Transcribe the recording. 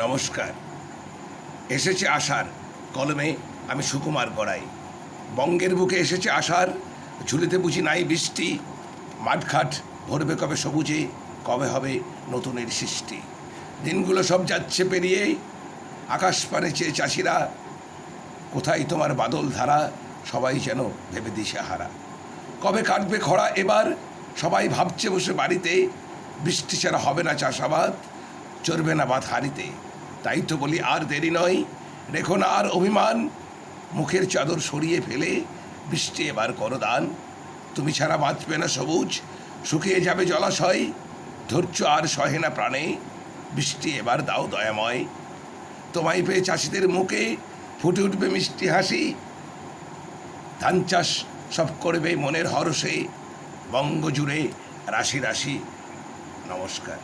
নমস্কার। এসেছে আশার কলমে আমি সুকুমার গড়াই বঙ্গের বুকে এসেছে আশার ঝুলিতে বুঝি নাই বৃষ্টি। মাঠঘাট ভরবে কবে সবুজে, কবে হবে নতুনের সৃষ্টি। দিনগুলো সব যাচ্ছে পেরিয়ে, আকাশ পানে চেয়ে চাষিরা, কোথায় তোমার বাদল ধারা, সবাই যেন ভেবে দিশে হারা। কবে কাটবে খরা এবার, সবাই ভাবছে বসে বাড়িতে, বৃষ্টি ছাড়া হবে না চাষাবাদ। চলবে না বাদ হারিতে। তাই তো বলি, আর দেরি নয়। রেখো না আর অভিমান। মুখের চাদর সরিয়ে ফেলে বৃষ্টি এবার করো দান তুমি ছাড়া বাঁচবে না সবুজ। শুকিয়ে যাবে জলাশয়। ধৈর্য আর সহে না প্রাণে। বৃষ্টি এবার দাও দয়াময়। তোমায় পেয়ে চাষিদের মুখে ফুটে উঠবে মিষ্টি হাসি। ধান চাষ সব করবে মনের হরসে বঙ্গ জুড়ে রাশি রাশি। নমস্কার।